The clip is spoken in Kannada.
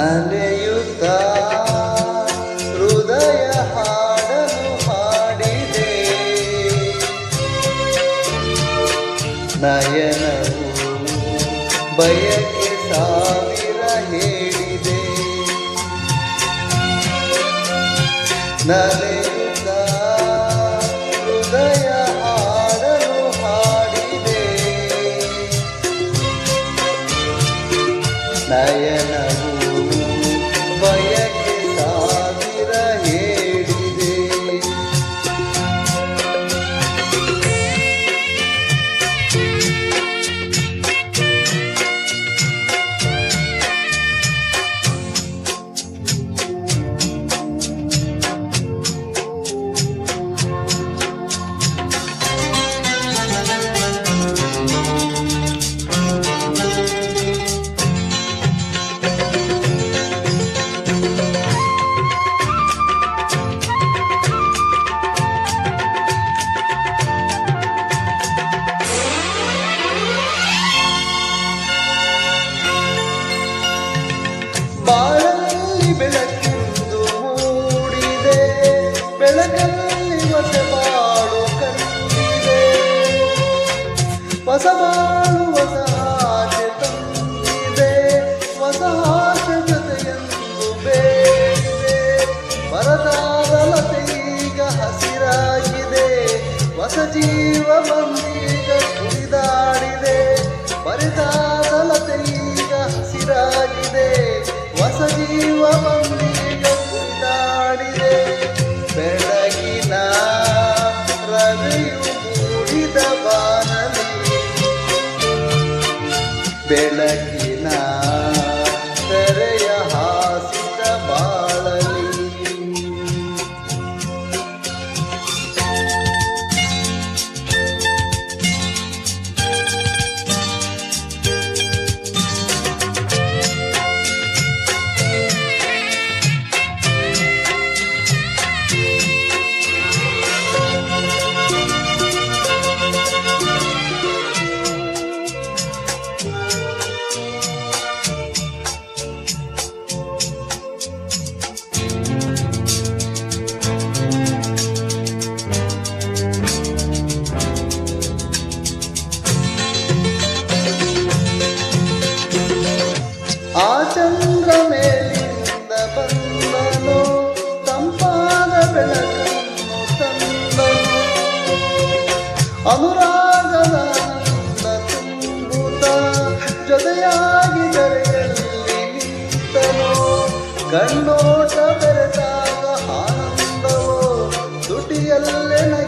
ನಲಿಯುತ್ತ ಹೃದಯ ಹಾಡಲು ಹಾಡಿದೆ. ನಯನವು ಬಯಕೆ ಸಾವಿರ ಹೇಳಿದೆ. ನಲಿಯುತ್ತ ಹೃದಯ ಹಾಡಲು ಹಾಡಿದೆ. ನಯನವು ಬೆಳಕಿಂದು ಮೂಡಿದೆ. ಬೆಳಕಲ್ಲಿ ಹೊಸ ಬಾಳು ಕಂಡಿದೆ ಹೊಸ ಬಾಳು, ಹೊಸ ಆಸೆ ತಂದಿದೆ. ಹೊಸ ಆಸೆ ಜೊತೆಯೆಂದು ಈಗ ಹಸಿರಾಗಿದೆ. ಹೊಸ ಜೀವ ಬಂದೀಗ ಕುಡಿದಾಡಿದೆ ಬರಿದಾದ ಈಗ ಹಸಿರಾಗಿದೆ. ಹೊಸ ಜೀವ like ಅನುರಾಗದ ತುಂಬುತ್ತ ಜೊತೆಯಾಗಿ ಕರೆಯಲ್ಲಿ ನಿಂತನು? ಕಣ್ಣೋಟ ಬೆರೆತಾಗ ಆನಂದವೋ? ತುಟಿಯಲ್ಲೇ